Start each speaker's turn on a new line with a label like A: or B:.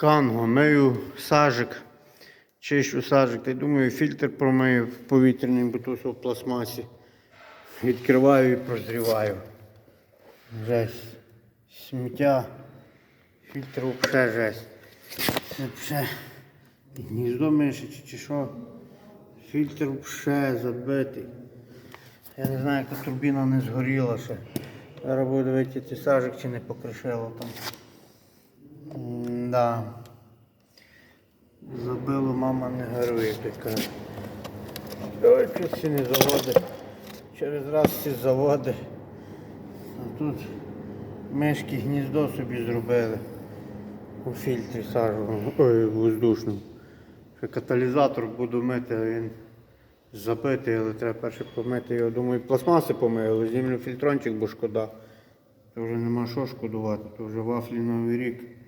A: канго, мию сажик, чищу сажик, та й думаю, фільтр промию повітряний, бо тут в пластмасі. Відкриваю і прозріваю. Жесть. Сміття. Фільтр взагалі жесть. Це вже гніздо чи, чи що. Фільтр взагалі забитий. Я не знаю, яка турбіна не згоріла ще. Зараз буду дивитися, сажик чи не покришило там. Да. Забило, мама не гарує, ти каже. Ой, тут всі не заводи. Через раз всі заводи. А тут мишки гніздо собі зробили. У фільтрі сажу, ой, воздушному. Ще каталізатор буду мити, а він забитий, але треба перше помити його. Думаю, пластмаси помию, але знімлю фільтрончик, бо шкода. То вже нема що шкодувати, то вже вафлі новий рік.